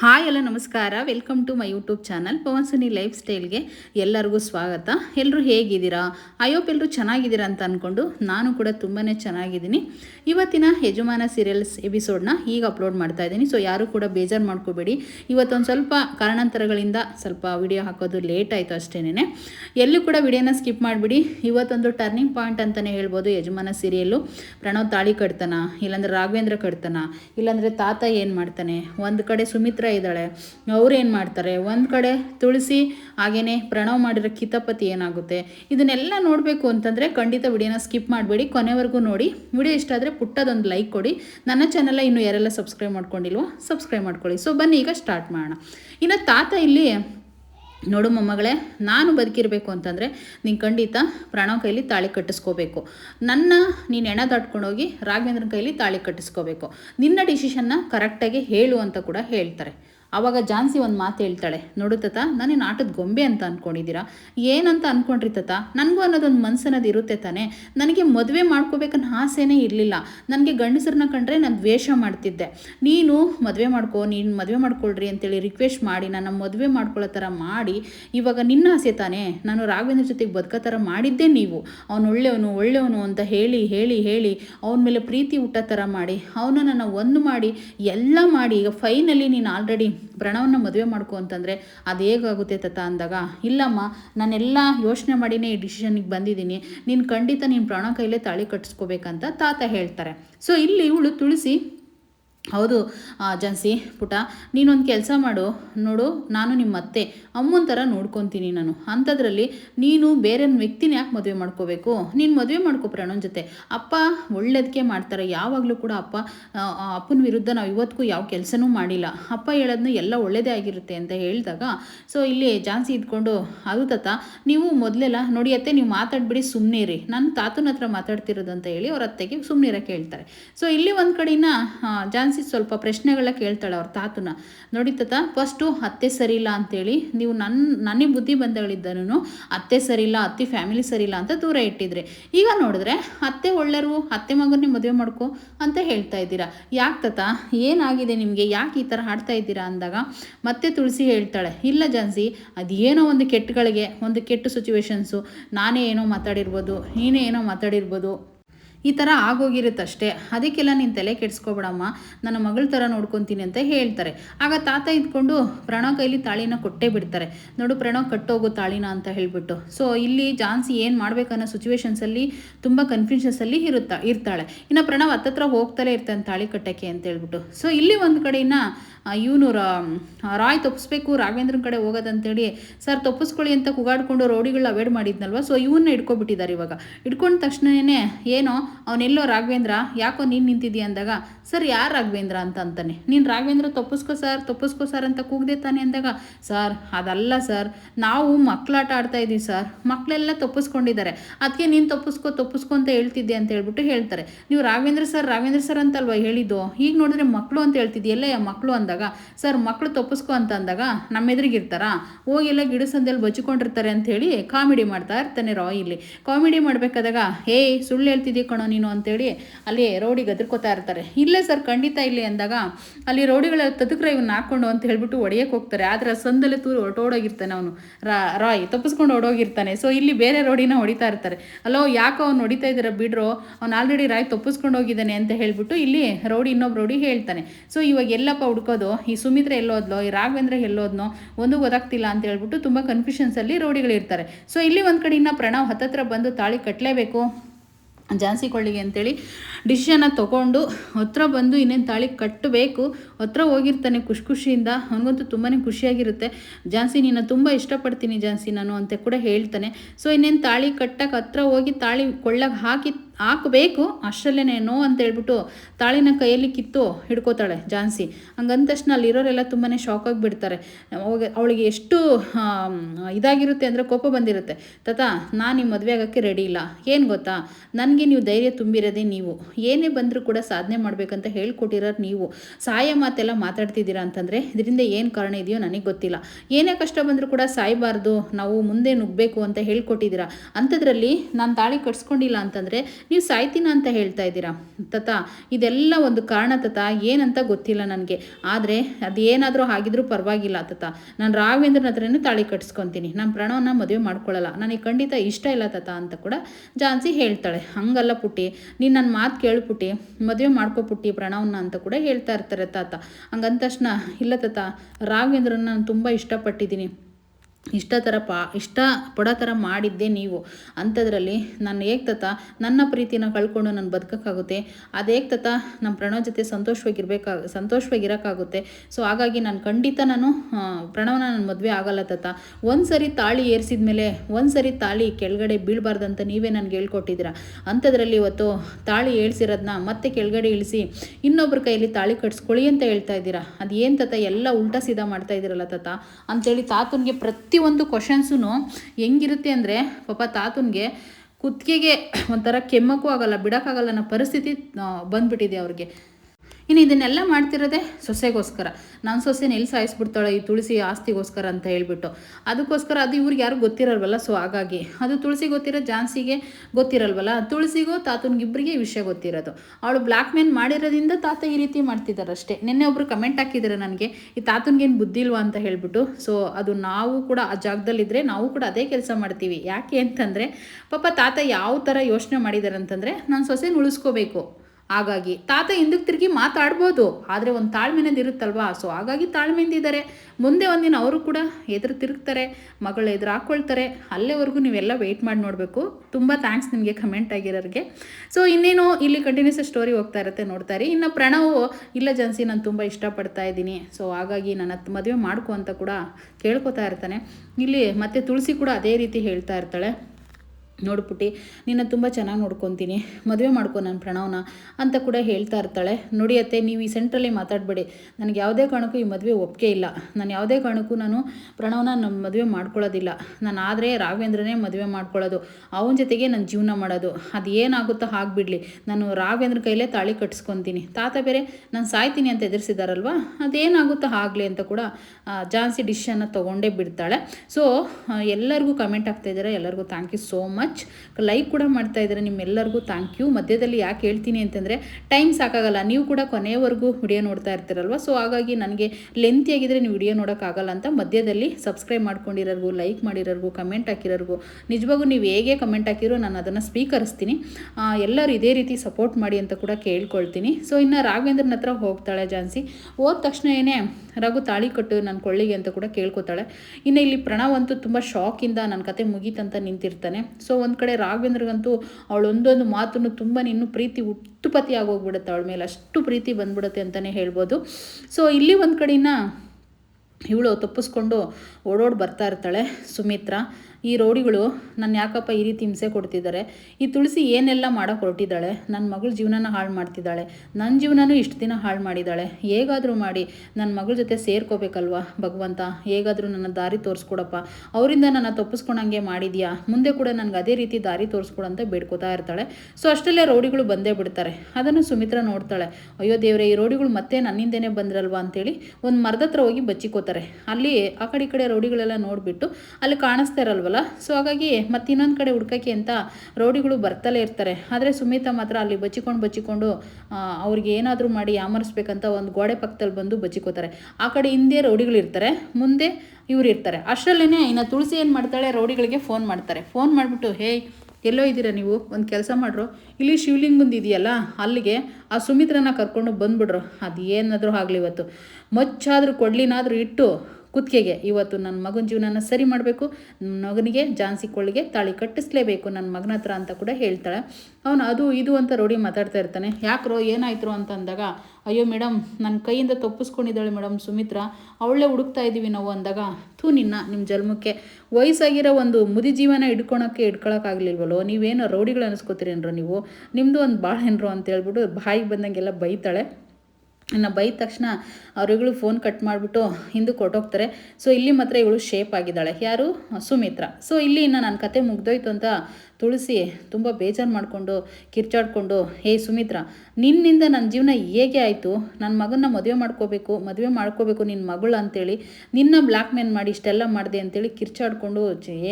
Hi ಎಲ್ಲ ನಮಸ್ಕಾರ. Welcome to my YouTube channel Pavan Suni life ಸ್ಟೈಲ್ಗೆ ಎಲ್ಲರಿಗೂ ಸ್ವಾಗತ. ಎಲ್ಲರೂ ಹೇಗಿದ್ದೀರಾ? ಅಯೋಪ್ ಎಲ್ಲರೂ ಚೆನ್ನಾಗಿದ್ದೀರಾ ಅಂತ ಅಂದ್ಕೊಂಡು ನಾನು ಕೂಡ ತುಂಬಾ ಚೆನ್ನಾಗಿದ್ದೀನಿ. ಇವತ್ತಿನ ಯಜಮಾನ ಸೀರಿಯಲ್ಸ್ ಎಪಿಸೋಡ್ನ ಈಗ ಅಪ್ಲೋಡ್ ಮಾಡ್ತಾ ಇದ್ದೀನಿ. ಸೊ ಯಾರು ಕೂಡ ಬೇಜಾರು ಮಾಡ್ಕೋಬೇಡಿ. ಇವತ್ತೊಂದು ಸ್ವಲ್ಪ ಕಾರಣಾಂತರಗಳಿಂದ ಸ್ವಲ್ಪ ವಿಡಿಯೋ ಹಾಕೋದು ಲೇಟ್ ಆಯಿತು ಅಷ್ಟೇನೆ ಎಲ್ಲೂ ಕೂಡ ವಿಡಿಯೋನ ಸ್ಕಿಪ್ ಮಾಡಿಬಿಡಿ. ಇವತ್ತೊಂದು ಟರ್ನಿಂಗ್ ಪಾಯಿಂಟ್ ಅಂತಲೇ ಹೇಳ್ಬೋದು ಯಜಮಾನ ಸೀರಿಯಲ್ಲು ಪ್ರಣವ್ ತಾಳಿ ಕಟ್ತಾನ, ಇಲ್ಲಾಂದರೆ ರಾಘವೇಂದ್ರ ಕಟ್ತಾನ, ಇಲ್ಲಾಂದರೆ ತಾತ ಏನು ಮಾಡ್ತಾನೆ, ಒಂದು ಕಡೆ ಸುಮಿತ್ರ ಇದ್ದಾಳೆ. ಅವ್ರೇನು ಮಾಡ್ತಾರೆ? ಒಂದು ಕಡೆ ತುಳಸಿ, ಹಾಗೇನೆ ಪ್ರಣವ್ ಮಾಡಿರೋ ಕಿತಪತಿ ಏನಾಗುತ್ತೆ? ಇದನ್ನೆಲ್ಲ ನೋಡಬೇಕು ಅಂತಂದರೆ ಖಂಡಿತ ವಿಡಿಯೋನ ಸ್ಕಿಪ್ ಮಾಡಬೇಡಿ. ಕೊನೆವರೆಗೂ ನೋಡಿ. ವಿಡಿಯೋ ಇಷ್ಟ ಆದರೆ ಪುಟ್ಟದೊಂದು ಲೈಕ್ ಕೊಡಿ. ನನ್ನ ಚಾನಲ್ ಇನ್ನು ಯಾರೆಲ್ಲ ಸಬ್ಸ್ಕ್ರೈಬ್ ಮಾಡ್ಕೊಂಡಿಲ್ವೋ, ಸಬ್ಸ್ಕ್ರೈಬ್ ಮಾಡ್ಕೊಳ್ಳಿ. ಸೊ ಬನ್ನಿ, ಈಗ ಸ್ಟಾರ್ಟ್ ಮಾಡೋಣ. ಇನ್ನು ತಾತ ಇಲ್ಲಿ ನೋಡು ಮೊಮ್ಮಗಳೇ, ನಾನು ಬದುಕಿರಬೇಕು ಅಂತಂದರೆ ನೀನು ಖಂಡಿತ ಪ್ರಣವ್ ಕೈಲಿ ತಾಳಿ ಕಟ್ಟಿಸ್ಕೋಬೇಕು. ನನ್ನ ನೀನು ಎಣ ದಾಟ್ಕೊಂಡೋಗಿ ರಾಘವೇಂದ್ರನ ಕೈಲಿ ತಾಳಿ ಕಟ್ಟಿಸ್ಕೋಬೇಕು. ನಿನ್ನ ಡಿಸಿಷನ್ನ ಕರೆಕ್ಟಾಗಿ ಹೇಳು ಅಂತ ಕೂಡ ಹೇಳ್ತಾರೆ. ಆವಾಗ ಜಾನ್ಸಿ ಒಂದು ಮಾತು ಹೇಳ್ತಾಳೆ, ನೋಡು ತಾತ, ನಾನೇನು ಆಟದ ಗೊಂಬೆ ಅಂತ ಅಂದ್ಕೊಂಡಿದ್ದೀರಾ ಏನಂತ ಅಂದ್ಕೊಂಡ್ರಿ ತಾತ? ನನಗೂ ಅನ್ನೋದೊಂದು ಮನ್ಸನ್ನೋದು ಇರುತ್ತೆ ತಾನೇ. ನನಗೆ ಮದುವೆ ಮಾಡ್ಕೋಬೇಕನ್ನೋ ಆಸೆನೇ ಇರಲಿಲ್ಲ. ನನಗೆ ಗಂಡಸರನ್ನ ಕಂಡ್ರೆ ನಾನು ದ್ವೇಷ ಮಾಡ್ತಿದ್ದೆ. ನೀನು ಮದುವೆ ಮಾಡ್ಕೋ, ನೀನು ಮದುವೆ ಮಾಡ್ಕೊಳ್ರಿ ಅಂತೇಳಿ ರಿಕ್ವೆಸ್ಟ್ ಮಾಡಿ, ನನ್ನ ಮದುವೆ ಮಾಡ್ಕೊಳ್ಳೋ ಥರ ಮಾಡಿ, ಇವಾಗ ನಿನ್ನ ಆಸೆ ತಾನೇ? ನಾನು ರಾಘವೇಂದ್ರ ಜೊತೆಗೆ ಬದುಕೋ ಥರ ಮಾಡಿದ್ದೇ ನೀವು. ಅವನು ಒಳ್ಳೆಯವನು ಒಳ್ಳೆಯವನು ಅಂತ ಹೇಳಿ ಹೇಳಿ ಹೇಳಿ, ಅವನ ಮೇಲೆ ಪ್ರೀತಿ ಊಟ ಥರ ಮಾಡಿ, ಅವನನ್ನು ನಾನು ಒಂದು ಮಾಡಿ, ಎಲ್ಲ ಮಾಡಿ, ಈಗ ಫೈನಲಿ ನೀನು ಆಲ್ರೆಡಿ ಪ್ರಣವನ್ನ ಮದುವೆ ಮಾಡ್ಕೊ ಅಂತಂದರೆ ಅದು ಹೇಗಾಗುತ್ತೆ ತತ ಅಂದಾಗ, ಇಲ್ಲಮ್ಮ, ನಾನೆಲ್ಲ ಯೋಚನೆ ಮಾಡಿನೇ ಈ ಡಿಸಿಷನಿಗೆ ಬಂದಿದ್ದೀನಿ. ನೀನು ಖಂಡಿತ ನೀನು ಪ್ರಾಣ ಕೈಲೇ ತಾಳಿ ಕಟ್ಟಿಸ್ಕೋಬೇಕಂತ ತಾತ ಹೇಳ್ತಾರೆ. ಸೊ ಇಲ್ಲಿ ಇವಳು ತುಳಸಿ ಹೌದು ಜಾನ್ಸಿ ಪುಟ ನೀನೊಂದು ಕೆಲಸ ಮಾಡು ನೋಡು ನಾನು ನಿಮ್ಮ ಅತ್ತೆ ಅಮ್ಮನ ಥರ ನೋಡ್ಕೊತೀನಿ ನಾನು. ಅಂಥದ್ರಲ್ಲಿ ನೀನು ಬೇರೆ ವ್ಯಕ್ತಿನ ಯಾಕೆ ಮದುವೆ ಮಾಡ್ಕೋಬೇಕು? ನೀನು ಮದುವೆ ಮಾಡ್ಕೊ ಪ್ರಾಣನ ಜೊತೆ. ಅಪ್ಪ ಒಳ್ಳೇದಕ್ಕೆ ಮಾಡ್ತಾರೆ. ಯಾವಾಗಲೂ ಕೂಡ ಅಪ್ಪ ಅಪ್ಪನ ವಿರುದ್ಧ ನಾವು ಇವತ್ತಿಗೂ ಯಾವ ಕೆಲಸನೂ ಮಾಡಿಲ್ಲ. ಅಪ್ಪ ಹೇಳೋದನ್ನ ಎಲ್ಲ ಒಳ್ಳೇದೇ ಆಗಿರುತ್ತೆ ಅಂತ ಹೇಳಿದಾಗ ಸೊ ಇಲ್ಲಿ ಜಾನ್ಸಿ ಇದ್ಕೊಂಡು ಅದು ತಾತ ನೀವು ಮೊದಲೆಲ್ಲ ನೋಡಿ ಅತ್ತೆ ನೀವು ಮಾತಾಡ್ಬಿಡಿ ಸುಮ್ಮನೆ ರೀ ನಾನು ತಾತನ ಹತ್ರ ಮಾತಾಡ್ತಿರೋದು ಅಂತ ಹೇಳಿ ಅವ್ರ ಅತ್ತೆಗೆ ಸುಮ್ಮನೆ ಇರೋಕ್ಕೆ ಹೇಳ್ತಾರೆ. ಸೊ ಇಲ್ಲಿ ಒಂದು ಕಡೆನ ಆ, ಜಾನ್ಸಿ ಸ್ವಲ್ಪ ಪ್ರಶ್ನೆಗಳ ಕೇಳ್ತಾಳೆ ಅವ್ರ ತಾತನ. ನೋಡಿ ತಾತ ಫಸ್ಟು ಅತ್ತೆ ಸರಿಯಿಲ್ಲ ಅಂತೇಳಿ ನೀವು ನನ್ನ ನನಗೆ ಬುದ್ಧಿ ಬಂದಗಳಿದ್ದನು ಅತ್ತೆ ಸರಿಯಿಲ್ಲ, ಅತ್ತೆ ಫ್ಯಾಮಿಲಿ ಸರಿಯಿಲ್ಲ ಅಂತ ದೂರ ಇಟ್ಟಿದ್ರೆ. ಈಗ ನೋಡಿದ್ರೆ ಅತ್ತೆ ಒಳ್ಳೆರು ಅತ್ತೆ ಮಗನೇ ಮದುವೆ ಮಾಡ್ಕೊ ಅಂತ ಹೇಳ್ತಾ ಇದ್ದೀರಾ. ಯಾಕೆ ತಾತ? ಏನಾಗಿದೆ ನಿಮಗೆ? ಯಾಕೆ ಈ ಥರ ಹಾಡ್ತಾ ಇದ್ದೀರಾ? ಅಂದಾಗ ಮತ್ತೆ ತುಳಸಿ ಹೇಳ್ತಾಳೆ, ಇಲ್ಲ ಜಾನ್ಸಿ, ಅದೇನೋ ಒಂದು ಕೆಟ್ಟಗಳಿಗೆ, ಒಂದು ಕೆಟ್ಟ ಸಿಚುವೇಶನ್ಸು ನಾನೇ ಏನೋ ಮಾತಾಡಿರ್ಬೋದು, ನೀನೇ ಏನೋ ಮಾತಾಡಿರ್ಬೋದು ಈ ಥರ ಆಗೋಗಿರುತ್ತೆ ಅಷ್ಟೇ ಅದಕ್ಕೆಲ್ಲ ನೀನು ತಲೆ ಕೆಡಿಸ್ಕೊಬೇಡಮ್ಮ. ನನ್ನ ಮಗಳ ಥರ ನೋಡ್ಕೊತೀನಿ ಅಂತ ಹೇಳ್ತಾರೆ. ಆಗ ತಾತ ಇದ್ಕೊಂಡು ಪ್ರಣವ್ ಕೈಲಿ ತಾಳಿನ ಕೊಟ್ಟೇ ಬಿಡ್ತಾರೆ. ನೋಡು ಪ್ರಣವ್ ಕಟ್ಟೋಗು ತಾಳಿನ ಅಂತ ಹೇಳಿಬಿಟ್ಟು. ಸೊ ಇಲ್ಲಿ ಜಾನ್ಸಿ ಏನು ಮಾಡ್ಬೇಕನ್ನೋ ಸಿಚುವೇಶನ್ಸಲ್ಲಿ ತುಂಬ ಕನ್ಫ್ಯೂಷನ್ಸಲ್ಲಿ ಇರುತ್ತಾ, ಇರ್ತಾಳೆ. ಇನ್ನು ಪ್ರಣವ್ ಹತ್ತತ್ರ ಹೋಗ್ತಲೇ ಇರ್ತಾನೆ ತಾಳಿ ಕಟ್ಟಕ್ಕೆ ಅಂತ ಹೇಳ್ಬಿಟ್ಟು. ಸೊ ಇಲ್ಲಿ ಒಂದು ಕಡೆಯಿಂದ ಇವನು ರಾಯ್ ತಪ್ಪಿಸ್ಬೇಕು ರಾಘವೇಂದ್ರನ ಕಡೆ ಹೋಗೋದಂತೇಳಿ, ಸರ್ ತಪ್ಪಿಸ್ಕೊಳ್ಳಿ ಅಂತ ಕೂಗಾಡ್ಕೊಂಡು ರೋಡಿಗಳು ಅವಾಯ್ಡ್ ಮಾಡಿದ್ನಲ್ವ? ಸೊ ಇವನ್ನ ಇಟ್ಕೊಬಿಟ್ಟಿದ್ದಾರೆ ಇವಾಗ. ಇಟ್ಕೊಂಡ ತಕ್ಷಣನೇ ಏನೋ ಅವನೆಲ್ಲೋ ರಾಘವೇಂದ್ರ, ಯಾಕೋ ನೀನು ನಿಂತಿದ್ದೀಯ ಅಂದಾಗ, ಸರ್, ಯಾರು ರಾಘವೇಂದ್ರ ಅಂತ ಅಂತಾನೆ. ನೀನು ರಾಘವೇಂದ್ರ ತಪ್ಪಿಸ್ಕೋ ಸರ್ ತಪ್ಪಿಸ್ಕೋ ಸರ್ ಅಂತ ಕೂಗದೆ ತಾನೆ ಅಂದಾಗ, ಸರ್, ಅದಲ್ಲ ಸರ್. ನಾವು ಮಕ್ಕಳಾಟ ಆಡ್ತಾ ಇದ್ದೀವಿ ಸರ್. ಮಕ್ಕಳೆಲ್ಲ ತಪ್ಪಿಸ್ಕೊಂಡಿದ್ದಾರೆ. ಅದಕ್ಕೆ ನೀನು ತಪ್ಪಿಸ್ಕೋ, ತಪ್ಪಿಸ್ಕೊ ಅಂತ ಹೇಳ್ತಿದ್ದೆ ಅಂತ ಹೇಳ್ಬಿಟ್ಟು ಹೇಳ್ತಾರೆ. ನೀವು ರಾಘವೇಂದ್ರ ಸರ್ ರಾಘವೇಂದ್ರ ಸರ್ ಅಂತಲ್ವ ಹೇಳಿದ್ದು? ಈಗ ನೋಡಿದ್ರೆ ಮಕ್ಕಳು ಅಂತ ಹೇಳ್ತಿದ್ಯಲ್ಲ ಮಕ್ಕಳು ಅಂದಾಗ, ಸರ್ ಮಕ್ಕಳು ತಪ್ಪಿಸ್ಕೊ ಅಂತ ಅಂದಾಗ ನಮ್ಮ ಎದುರಿಗಿರ್ತಾರಾ? ಹೋಗಿ ಎಲ್ಲ ಗಿಡಸಂದಲ್ಲಿ ಬಚ್ಚಿಕೊಂಡಿರ್ತಾರೆ ಅಂತ ಹೇಳಿ ಕಾಮಿಡಿ ಮಾಡ್ತಾ ಇರ್ತಾನೆ ರಾಯ್ ಇಲ್ಲಿ. ಕಾಮಿಡಿ ಮಾಡಬೇಕಾದಾಗ ಹೇ ಸುಳ್ಳು ಹೇಳ್ತಿದ್ದೀಯ ಕಣೋ ನೀನು ಅಂತೇಳಿ ಅಲ್ಲಿ ರೌಡಿ ಗದರ್ಕೋತಾ ಇರ್ತಾರೆ. ಇಲ್ಲೇ ಸರ್, ಖಂಡಿತ ಇಲ್ಲಿ ಅಂದಾಗ ಅಲ್ಲಿ ರೌಡಿಗಳ ತದಕ್ರ ಇವನ್ನ ಹಾಕ್ಕೊಂಡು ಅಂತ ಹೇಳ್ಬಿಟ್ಟು ಒಡೆಯಕ್ಕೆ ಹೋಗ್ತಾರೆ. ಆದರೆ ಸಂದಲ್ಲೇ ತೂರು ಹೊರಟೋಡೋಗಿರ್ತಾನೆ ಅವನು. ರಾ, ರಾಯ್ ತಪ್ಪಿಸ್ಕೊಂಡು ಓಡೋಗಿರ್ತಾನೆ ಸೊ ಇಲ್ಲಿ ಬೇರೆ ರೋಡಿನ ಹೊಡಿತಾ ಇರ್ತಾರೆ. ಅಲ್ಲೋ, ಯಾಕೋ ಅವ್ನು ಹೊಡಿತಾ ಇದ್ದೀರಾ ಬಿಡ್ರೋ? ಅವ್ನು ಆಲ್ರೆಡಿ ರಾಯ್ ತಪ್ಪಿಸ್ಕೊಂಡು ಹೋಗಿದ್ದಾನೆ ಅಂತ ಹೇಳ್ಬಿಟ್ಟು ಇಲ್ಲಿ ರೌಡಿ ಇನ್ನೊಬ್ಬ ರೌಡಿ ಹೇಳ್ತಾನೆ. ಸೊ ಇವಾಗ ಎಲ್ಲಪ್ಪ ಹುಡ್ಕೋದು, ಈ ಸುಮಿತ್ರ ಎಲ್ಲೋದ್ಲೋ, ಈ ರಾಘವೇಂದ್ರ ಎಲ್ಲೋದ್ನೋ, ಒಂದು ಗೊತ್ತಾಗ್ತಿಲ್ಲ ಅಂತ ಹೇಳ್ಬಿಟ್ಟು ತುಂಬ ಕನ್ಫ್ಯೂಷನ್ಸಲ್ಲಿ ರೌಡಿಗಳಿರ್ತಾರೆ. ಸೊ ಇಲ್ಲಿ ಒಂದು ಕಡೆಯಿಂದ ಪ್ರಣವ್ ಹತ್ತತ್ರ ಬಂದು ತಾಳಿ ಕಟ್ಟಲೇಬೇಕು ಜಾನ್ಸಿ ಕೊಳ್ಳಿಗೆ ಅಂತೇಳಿ ಡಿಸಿಷನ್ನ ತೊಗೊಂಡು ಹತ್ರ ಬಂದು ಇನ್ನೇನು ತಾಳಿ ಕಟ್ಟಬೇಕು, ಹತ್ರ ಹೋಗಿರ್ತಾನೆ ಖುಷಿ ಖುಷಿಯಿಂದ. ಅವನಿಗಂತೂ ತುಂಬಾ ಖುಷಿಯಾಗಿರುತ್ತೆ. ಜಾನ್ಸಿ, ನಿನ್ನ ತುಂಬ ಇಷ್ಟಪಡ್ತೀನಿ ಜಾನ್ಸಿ ನಾನು ಅಂತ ಕೂಡ ಹೇಳ್ತಾನೆ. ಸೊ ಇನ್ನೇನು ತಾಳಿ ಕಟ್ಟಕ್ಕೆ ಹತ್ರ ಹೋಗಿ ತಾಳಿ ಕೊಳ್ಳಗೆ ಹಾಕಿ, ಹಾಕಬೇಕು. ಅಷ್ಟರಲ್ಲೇ ನೋ ಅಂತ ಹೇಳ್ಬಿಟ್ಟು ತಾಳಿನ ಕೈಯಲ್ಲಿ ಕಿತ್ತು ಹಿಡ್ಕೋತಾಳೆ ಜಾನ್ಸಿ. ಹಂಗಂದ ತಕ್ಷಣ ಅಲ್ಲಿರೋರೆಲ್ಲ ತುಂಬಾ ಶಾಕ್ ಆಗಿಬಿಡ್ತಾರೆ ಅವಾಗ ಅವಳಿಗೆ ಎಷ್ಟು ಇದಾಗಿರುತ್ತೆ ಅಂದರೆ ಕೋಪ ಬಂದಿರುತ್ತೆ. ತಾತ, ನಾನು ನಿಮ್ಮ ಮದುವೆ ಆಗೋಕ್ಕೆ ರೆಡಿ ಇಲ್ಲ. ಏನು ಗೊತ್ತಾ? ನನಗೆ ನೀವು ಧೈರ್ಯ ತುಂಬಿರೋದೇ ನೀವು. ಏನೇ ಬಂದರೂ ಕೂಡ ಸಾಧನೆ ಮಾಡಬೇಕಂತ ಹೇಳ್ಕೊಟ್ಟಿರೋರು ನೀವು. ಸಾಯ ಮಾತೆಲ್ಲ ಮಾತಾಡ್ತಿದ್ದೀರಾ ಅಂತಂದರೆ, ಇದರಿಂದ ಏನು ಕಾರಣ ಇದೆಯೋ ನನಗೆ ಗೊತ್ತಿಲ್ಲ. ಏನೇ ಕಷ್ಟ ಬಂದರೂ ಕೂಡ ಸಾಯಬಾರ್ದು, ನಾವು ಮುಂದೆ ನುಗ್ಗಬೇಕು ಅಂತ ಹೇಳ್ಕೊಟ್ಟಿದ್ದೀರಾ. ಅಂಥದ್ರಲ್ಲಿ ನಾನು ತಾಳಿ ಕಟ್ಸ್ಕೊಂಡಿಲ್ಲ ಅಂತಂದರೆ, ನೀವು ಸಾಯ್ತೀನ ಅಂತ ಹೇಳ್ತಾ ಇದ್ದೀರಾ? ತತ, ಇದೆಲ್ಲ ಒಂದು ಕಾರಣ ತತ, ಏನಂತ ಗೊತ್ತಿಲ್ಲ ನನಗೆ. ಆದರೆ ಅದು ಏನಾದರೂ ಆಗಿದ್ರೂ ಪರವಾಗಿಲ್ಲ ತತ. ನಾನು ರಾಘವೇಂದ್ರನ ಹತ್ರನೇ ತಾಳಿ ಕಟ್ಸ್ಕೊತೀನಿ. ನಾನು ಪ್ರಣವನ ಮದುವೆ ಮಾಡ್ಕೊಳ್ಳಲ್ಲ ನನಗೆ ಖಂಡಿತ ಇಷ್ಟ ಇಲ್ಲ ತತ ಅಂತ ಕೂಡ ಜಾನ್ಸಿ ಹೇಳ್ತಾಳೆ. ಹಂಗಲ್ಲ ಪುಟ್ಟಿ. ನೀನು ನನ್ನ ಮಾತು ಕೇಳ್ಪುಟ್ಟಿ, ಮದುವೆ ಮಾಡ್ಕೊಪುಟ್ಟಿ ಪ್ರಣವನ್ನ ಅಂತ ಕೂಡ ಹೇಳ್ತಾ ಇರ್ತಾರೆ ತಾತ. ಹಂಗಂದ ತಕ್ಷಣ, ಇಲ್ಲ ತಾತ ರಾಘವೇಂದ್ರನ ನಾನು ತುಂಬ ಇಷ್ಟಪಟ್ಟಿದ್ದೀನಿ. ಇಷ್ಟ ಥರ ಪಾ, ಇಷ್ಟ ಪಡೋ ಥರ ಮಾಡಿದ್ದೆ ನೀವು. ಅಂಥದ್ರಲ್ಲಿ ನಾನು ಹೇಗೆ ತತ ನನ್ನ ಪ್ರೀತಿನ ಕಳ್ಕೊಂಡು ನಾನು ಬದುಕೋಕ್ಕಾಗುತ್ತೆ. ಅದು ಹೇಗೆ ತತ ನಮ್ಮ ಪ್ರಣವ್ ಜೊತೆ ಸಂತೋಷವಾಗಿರ್ಬೇಕಾಗ ಸಂತೋಷವಾಗಿರೋಕ್ಕಾಗುತ್ತೆ. ಸೊ, ಹಾಗಾಗಿ ನಾನು ಖಂಡಿತ ನಾನು ಪ್ರಣವನ ನನ್ನ ಮದುವೆ ಆಗಲ್ಲ ತತ. ಒಂದು ಸರಿ ತಾಳಿ ಏರಿಸಿದ ಮೇಲೆ ಒಂದು ಸರಿ ತಾಳಿ ಕೆಳಗಡೆ ಬೀಳಬಾರ್ದಂತ ನೀವೇ ನನಗೆ ಹೇಳ್ಕೊಟ್ಟಿದ್ದೀರಾ. ಅಂಥದ್ರಲ್ಲಿ ಇವತ್ತು ತಾಳಿ ಏಳ್ಸಿರೋದನ್ನ ಮತ್ತೆ ಕೆಳಗಡೆ ಇಳಿಸಿ ಇನ್ನೊಬ್ಬರ ಕೈಯಲ್ಲಿ ತಾಳಿ ಕಟ್ಸ್ಕೊಳ್ಳಿ ಅಂತ ಹೇಳ್ತಾ ಇದ್ದೀರಾ. ಅದು ಏನು ತತ, ಎಲ್ಲ ಉಲ್ಟಾ ಸೀದಾ ಮಾಡ್ತಾ ಇದ್ದೀರಲ್ಲ ತತ? ಅಂತೇಳಿ ತಾತನಿಗೆ ಪ್ರತಿಯೊಂದು ಕ್ವಶನ್ಸೂ ಹೆಂಗಿರುತ್ತೆ ಅಂದರೆ ಪಾಪ ತಾತನಿಗೆ ಕುತ್ತಿಗೆಗೆ ಒಂಥರ ಕೆಮ್ಮಕ್ಕೂ ಆಗಲ್ಲ, ಬಿಡೋಕ್ಕಾಗಲ್ಲ ಅನ್ನೋ ಪರಿಸ್ಥಿತಿ ಬಂದುಬಿಟ್ಟಿದೆ ಅವ್ರಿಗೆ. ಇನ್ನು ಇದನ್ನೆಲ್ಲ ಮಾಡ್ತಿರೋದೆ ಸೊಸೆಗೋಸ್ಕರ. ನಾನು ಸೊಸೆನ ಎಲ್ಲಿ ಸಾಯಿಸ್ಬಿಡ್ತಾಳೆ ಈ ತುಳಸಿ ಆಸ್ತಿಗೋಸ್ಕರ ಅಂತ ಹೇಳಿಬಿಟ್ಟು. ಅದಕ್ಕೋಸ್ಕರ ಅದು ಇವ್ರಿಗೆ ಯಾರು ಗೊತ್ತಿರಲ್ವಲ್ಲ ಸೊ ಹಾಗಾಗಿ. ಅದು ತುಳಸಿ ಗೊತ್ತಿರೋ ಜಾನ್ಸಿಗೆ ಗೊತ್ತಿರಲ್ವಲ್ಲ, ತುಳಸಿಗೂ ತಾತನಿಗಿಬ್ಬರಿಗೆ ಈ ವಿಷಯ ಗೊತ್ತಿರೋದು. ಅವಳು ಬ್ಲ್ಯಾಕ್ ಮೇನ್ ಮಾಡಿರೋದ್ರಿಂದ ತಾತ ಈ ರೀತಿ ಮಾಡ್ತಿದ್ದಾರಷ್ಟೇ. ನಿನ್ನೆ ಒಬ್ರು ಕಮೆಂಟ್ ಹಾಕಿದ್ದಾರೆ ನನಗೆ, ಈ ತಾತನಿಗೇನು ಬುದ್ಧಿ ಇಲ್ವಾ ಅಂತ ಹೇಳ್ಬಿಟ್ಟು. ಸೊ ಅದು ನಾವು ಕೂಡ ಆ ಜಾಗದಲ್ಲಿದ್ದರೆ ನಾವು ಕೂಡ ಅದೇ ಕೆಲಸ ಮಾಡ್ತೀವಿ. ಯಾಕೆ ಅಂತಂದರೆ, ಪಾಪ ತಾತ ಯಾವ ಥರ ಯೋಚನೆ ಮಾಡಿದ್ದಾರೆ ಅಂತಂದರೆ ನಾನು ಸೊಸೆನ ಉಳಿಸ್ಕೋಬೇಕು. ಹಾಗಾಗಿ ತಾತ ಹಿಂದಕ್ಕೆ ತಿರುಗಿ ಮಾತಾಡ್ಬೋದು, ಆದರೆ ಒಂದು ತಾಳ್ಮೆನದು ಇರುತ್ತಲ್ವಾ? ಸೊ ಹಾಗಾಗಿ ತಾಳ್ಮೆಯಿಂದ ಇದ್ದಾರೆ. ಮುಂದೆ ಒಂದಿನ ಅವರು ಕೂಡ ಎದುರು ತಿರುಗ್ತಾರೆ, ಮಗಳು ಎದುರು ಹಾಕ್ಕೊಳ್ತಾರೆ ಅಲ್ಲೇವರೆಗೂ ನೀವೆಲ್ಲ ವೆಯ್ಟ್ ಮಾಡಿ ನೋಡಬೇಕು. ತುಂಬ ಥ್ಯಾಂಕ್ಸ್ ನಿಮಗೆ ಕಮೆಂಟ್ ಆಗಿರೋರಿಗೆ. ಸೊ ಇನ್ನೇನು ಇಲ್ಲಿ ಕಂಟಿನ್ಯೂಸ್ ಸ್ಟೋರಿ ಹೋಗ್ತಾ ಇರುತ್ತೆ ನೋಡ್ತಾ ಇರಿ. ಇನ್ನು ಪ್ರಣವ್, ಇಲ್ಲ ಜನ್ಸಿ, ನಾನು ತುಂಬ ಇಷ್ಟಪಡ್ತಾ ಇದ್ದೀನಿ. ಸೊ ಹಾಗಾಗಿ ನನ್ನ ಮದುವೆ ಮಾಡ್ಕೊ ಅಂತ ಕೂಡ ಕೇಳ್ಕೊತಾ ಇರ್ತಾನೆ. ಇಲ್ಲಿ ಮತ್ತೆ ತುಳಸಿ ಕೂಡ ಅದೇ ರೀತಿ ಹೇಳ್ತಾ ಇರ್ತಾಳೆ. ನೋಡ್ಬಿಟ್ಟು, ನಿನ್ನ ತುಂಬ ಚೆನ್ನಾಗಿ ನೋಡ್ಕೊತೀನಿ, ಮದುವೆ ಮಾಡ್ಕೊ ನಾನು ಪ್ರಣವ್ನ ಅಂತ ಕೂಡ ಹೇಳ್ತಾ ಇರ್ತಾಳೆ. ನೋಡಿ ನೀವು ಈ ಸೆಂಟ್ರಲ್ಲಿ ಮಾತಾಡಬೇಡಿ. ನನಗೆ ಯಾವುದೇ ಕಾರಣಕ್ಕೂ ಈ ಮದುವೆ ಒಪ್ಪಿಗೆ ಇಲ್ಲ. ನಾನು ಯಾವುದೇ ಕಾರಣಕ್ಕೂ ನಾನು ಪ್ರಣವನ ನಮ್ಮ ಮದುವೆ ಮಾಡ್ಕೊಳ್ಳೋದಿಲ್ಲ. ನಾನು ಆದರೆ ರಾಘವೇಂದ್ರನೇ ಮದುವೆ ಮಾಡ್ಕೊಳ್ಳೋದು. ಅವನ ಜೊತೆಗೆ ನನ್ನ ಜೀವನ ಮಾಡೋದು. ಅದು ಏನಾಗುತ್ತೋ ಆಗಿಬಿಡಲಿ ನಾನು ರಾಘವೇಂದ್ರ ಕೈಲೇ ತಾಳಿ ಕಟ್ಸ್ಕೊತೀನಿ. ತಾತ ಬೇರೆ ನಾನು ಸಾಯ್ತೀನಿ ಅಂತ ಎದುರಿಸಿದಾರಲ್ವ? ಅದೇನಾಗುತ್ತೋ ಆಗಲಿ ಅಂತ ಕೂಡ ಜಾನ್ಸಿ ಡಿಶನ್ನು ತೊಗೊಂಡೇ ಬಿಡ್ತಾಳೆ. ಸೊ ಎಲ್ಲರಿಗೂ ಕಮೆಂಟ್ ಆಗ್ತಾ ಇದ್ದಾರೆ. ಎಲ್ಲರಿಗೂ thank you so much like ಕೂಡ ಮಾಡ್ತಾ ಇದ್ದಾರೆ ನಿಮ್ಮೆಲ್ಲರಿಗೂ ಥ್ಯಾಂಕ್ ಯು ಮಧ್ಯದಲ್ಲಿ ಯಾಕೆ ಹೇಳ್ತೀನಿ ಅಂತಂದರೆ ಟೈಮ್ ಸಾಕಾಗಲ್ಲ. ನೀವು ಕೂಡ ಕೊನೆಯವರೆಗೂ ವಿಡಿಯೋ ನೋಡ್ತಾ ಇರ್ತೀರಲ್ವ? ಸೊ ಹಾಗಾಗಿ ನನಗೆ ಲೆಂತಿ ಆಗಿದ್ರೆ ನೀವು ವಿಡಿಯೋ ನೋಡೋಕ್ಕಾಗಲ್ಲ ಅಂತ ಮಧ್ಯದಲ್ಲಿ ಸಬ್ಸ್ಕ್ರೈಬ್ ಮಾಡ್ಕೊಂಡಿರೋರ್ಗು ಲೈಕ್ ಮಾಡಿರೋರ್ಗು ಕಮೆಂಟ್ ಹಾಕಿರೋರ್ಗು. ನಿಜವಾಗೂ ನೀವು ಹೇಗೆ ಕಮೆಂಟ್ ಹಾಕಿರೋ ನಾನು ಅದನ್ನು ಸ್ವೀಕರಿಸ್ತೀನಿ. ಎಲ್ಲರೂ ಇದೇ ರೀತಿ ಸಪೋರ್ಟ್ ಮಾಡಿ ಅಂತ ಕೂಡ ಕೇಳ್ಕೊಳ್ತೀನಿ. ಸೊ ಇನ್ನು ರಾಘವೇಂದ್ರನ ಹತ್ರ ಹೋಗ್ತಾಳೆ ಜಾನ್ಸಿ. ಹೋದ ತಕ್ಷಣ ಏನೇ ರಘು ತಾಳಿ ಕಟ್ಟು ನನ್ನ ಕೊಳ್ಳಿಗೆ ಅಂತ ಕೂಡ ಕೇಳ್ಕೊತಾಳೆ. ಇನ್ನು ಇಲ್ಲಿ ಪ್ರಣವ್ ಅಂತೂ ತುಂಬ ಶಾಕಿಂದ ನನ್ನ ಕತೆ ಮುಗೀತಂತ ನಿಂತಿರ್ತಾನೆ. ಸೊ ಒಂದು ಕಡೆ ರಾಘವೇಂದ್ರಗಂತೂ ಅವಳೊಂದೊಂದು ಮಾತನ್ನು ತುಂಬ ಇನ್ನೂ ಪ್ರೀತಿ ಉತ್ತುಪತಿ ಆಗೋಗ್ಬಿಡುತ್ತೆ ಅವಳ ಮೇಲೆ. ಅಷ್ಟು ಪ್ರೀತಿ ಬಂದ್ಬಿಡುತ್ತೆ ಅಂತಲೇ ಹೇಳ್ಬೋದು. ಸೊ ಇಲ್ಲಿ ಒಂದು ಕಡೆನ ಇವಳು ತಪ್ಪಿಸ್ಕೊಂಡು ಓಡೋಡಿ ಬರ್ತಾ ಇರ್ತಾಳೆ ಸುಮಿತ್ರ. ಈ ರೋಡಿಗಳು ನನ್ನ ಯಾಕಪ್ಪ ಈ ರೀತಿ ಹಿಂಸೆ ಕೊಡ್ತಿದ್ದಾರೆ? ಈ ತುಳಸಿ ಏನೆಲ್ಲ ಮಾಡೋಕೆ ಹೊರಟಿದ್ದಾಳೆ ನನ್ನ ಮಗಳ ಜೀವನನ ಹಾಳು ಮಾಡ್ತಿದ್ದಾಳೆ. ನನ್ನ ಜೀವನನೂ ಇಷ್ಟು ದಿನ ಹಾಳು ಮಾಡಿದ್ದಾಳೆ ಹೇಗಾದರೂ ಮಾಡಿ ನನ್ನ ಮಗಳ ಜೊತೆ ಸೇರ್ಕೋಬೇಕಲ್ವಾ ಭಗವಂತ? ಹೇಗಾದರೂ ನನ್ನ ದಾರಿ ತೋರಿಸ್ಕೊಡಪ್ಪ. ಅವರಿಂದ ನನ್ನ ತಪ್ಪಿಸ್ಕೊಂಡಂಗೆ ಮಾಡಿದ್ಯಾ? ಮುಂದೆ ಕೂಡ ನನಗೆ ಅದೇ ರೀತಿ ದಾರಿ ತೋರಿಸ್ಕೊಡಂತ ಬೇಡ್ಕೋತಾ ಇರ್ತಾಳೆ. ಸೊ ಅಷ್ಟಲ್ಲೇ ರೋಡಿಗಳು ಬಂದೇ ಬಿಡ್ತಾರೆ. ಅದನ್ನು ಸುಮಿತ್ರ ನೋಡ್ತಾಳೆ. ಅಯ್ಯೋ ದೇವ್ರೆ, ಈ ರೋಡಿಗಳು ಮತ್ತೆ ನನ್ನಿಂದೇನೆ ಬಂದ್ರಲ್ವಾ ಅಂತೇಳಿ ಒಂದು ಮರದ ಹತ್ರ ಹೋಗಿ ಬಚ್ಚಿಕೋತಾರೆ. ಅಲ್ಲಿ ಆ ಕಡೆ ಈ ಕಡೆ ರೋಡಿಗಳೆಲ್ಲ ನೋಡಿಬಿಟ್ಟು ಅಲ್ಲಿ ಕಾಣಿಸ್ತಾ ಇರಲ್ವಲ್ಲ ಸೊ ಹಾಗಾಗಿ ಮತ್ತೆ ಇನ್ನೊಂದು ಕಡೆ ಹುಡ್ಕೋಕ್ಕೆ ಅಂತ ರೌಡಿಗಳು ಬರ್ತಲೇ ಇರ್ತಾರೆ. ಆದರೆ ಸುಮಿತಾ ಮಾತ್ರ ಅಲ್ಲಿ ಬಚ್ಚಿಕೊಂಡು ಬಚ್ಚಿಕೊಂಡು ಅವ್ರಿಗೆ ಏನಾದರೂ ಮಾಡಿ ಯಾಮರಿಸ್ಬೇಕಂತ ಒಂದು ಗೋಡೆ ಪಕ್ಕದಲ್ಲಿ ಬಂದು ಬಚ್ಚಿಕೋತಾರೆ. ಆ ಕಡೆ ಹಿಂದೆ ರೌಡಿಗಳು ಇರ್ತಾರೆ, ಮುಂದೆ ಇವ್ರು ಇರ್ತಾರೆ. ಅಷ್ಟರಲ್ಲೇ ಇನ್ನು ತುಳಸಿ ಏನು ಮಾಡ್ತಾಳೆ? ರೌಡಿಗಳಿಗೆ ಫೋನ್ ಮಾಡ್ತಾರೆ. ಫೋನ್ ಮಾಡಿಬಿಟ್ಟು, ಹೇ, ಎಲ್ಲೋ ಇದ್ದೀರಾ ನೀವು? ಒಂದು ಕೆಲಸ ಮಾಡ್ರು. ಇಲ್ಲಿ ಶಿವಲಿಂಗಂದು ಇದೆಯಲ್ಲ, ಅಲ್ಲಿಗೆ ಆ ಸುಮಿತ್ರನ ಕರ್ಕೊಂಡು ಬಂದ್ಬಿಡ್ರು. ಅದು ಏನಾದರೂ ಆಗಲಿ ಇವತ್ತು. ಮಚ್ಚಾದರೂ ಕೊಡ್ಲಿನಾದರೂ ಇಟ್ಟು ಕುತ್ತಿಗೆಗೆ ಇವತ್ತು ನನ್ನ ಮಗನ ಜೀವನನ ಸರಿ ಮಾಡಬೇಕು ಮಗನಿಗೆ ಜಾನ್ಸಿ ಕೊಳ್ಳಿಗೆ ತಾಳಿ ಕಟ್ಟಿಸ್ಲೇಬೇಕು, ನನ್ನ ಮಗನ ಹತ್ರ ಅಂತ ಕೂಡ ಹೇಳ್ತಾಳೆ. ಅವನು ಅದು ಇದು ಅಂತ ರೋಡಿ ಮಾತಾಡ್ತಾ ಇರ್ತಾನೆ. ಯಾಕ್ರೋ ಏನಾಯ್ತು ಅಂತ ಅಂದಾಗ, ಅಯ್ಯೋ ಮೇಡಮ್ ನನ್ನ ಕೈಯಿಂದ ತಪ್ಪಿಸ್ಕೊಂಡಿದ್ದಾಳೆ ಮೇಡಮ್ ಸುಮಿತ್ರಾ, ಅವಳೇ ಹುಡುಕ್ತಾ ಇದ್ದೀವಿ ನಾವು ಅಂದಾಗ, ಥೂ ನಿನ್ನ ನಿಮ್ಮ ಜನ್ಮಕ್ಕೆ ವಯಸ್ಸಾಗಿರೋ ಒಂದು ಮುದಿ ಜೀವನ ಹಿಡ್ಕೊಳಕ್ಕೆ ಹಿಡ್ಕೊಳಕ್ಕಾಗಲಿಲ್ವಲ್ಲೋ, ನೀವೇನೋ ರೌಡಿಗಳು ಅನಿಸ್ಕೋತೀರೇನ್ರೋ ನೀವು ನಿಮ್ಮದು ಒಂದು ಭಾಳ ಏನ್ರೋ ಅಂತ ಹೇಳ್ಬಿಟ್ಟು ಬಾಯಿಗೆ ಬಂದಂಗೆಲ್ಲ ಬೈತಾಳೆ. ಇನ್ನು ಬೈದ ತಕ್ಷಣ ಅವರುಗಳು ಫೋನ್ ಕಟ್ ಮಾಡಿಬಿಟ್ಟು ಹಿಂದಕ್ಕೆ ಹೊರಟೋಗ್ತಾರೆ ಸೊ ಇಲ್ಲಿ ಮಾತ್ರ ಇವಳು ಶೇಪ್ ಆಗಿದ್ದಾಳೆ. ಯಾರು? ಸುಮಿತ್ರ. ಸೊ ಇಲ್ಲಿ ಇನ್ನು ನನ್ನ ಕತೆ ಮುಗ್ದೋಯ್ತು ಅಂತ ತುಳಸಿ ತುಂಬ ಬೇಜಾರು ಮಾಡಿಕೊಂಡು, ಕಿರ್ಚಾಡ್ಕೊಂಡು, ಹೇ ಸುಮಿತ್ರ, ನಿನ್ನಿಂದ ನನ್ನ ಜೀವನ ಹೇಗೆ ಆಯಿತು? ನನ್ನ ಮಗನ್ನ ಮದುವೆ ಮಾಡ್ಕೋಬೇಕು ಮದುವೆ ಮಾಡ್ಕೋಬೇಕು ನಿನ್ನ ಮಗಳು ಅಂತೇಳಿ ನಿನ್ನ ಬ್ಲ್ಯಾಕ್ ಮೇಲ್ ಮಾಡಿ ಇಷ್ಟೆಲ್ಲ ಮಾಡಿದೆ ಅಂತೇಳಿ ಕಿರ್ಚಾಡ್ಕೊಂಡು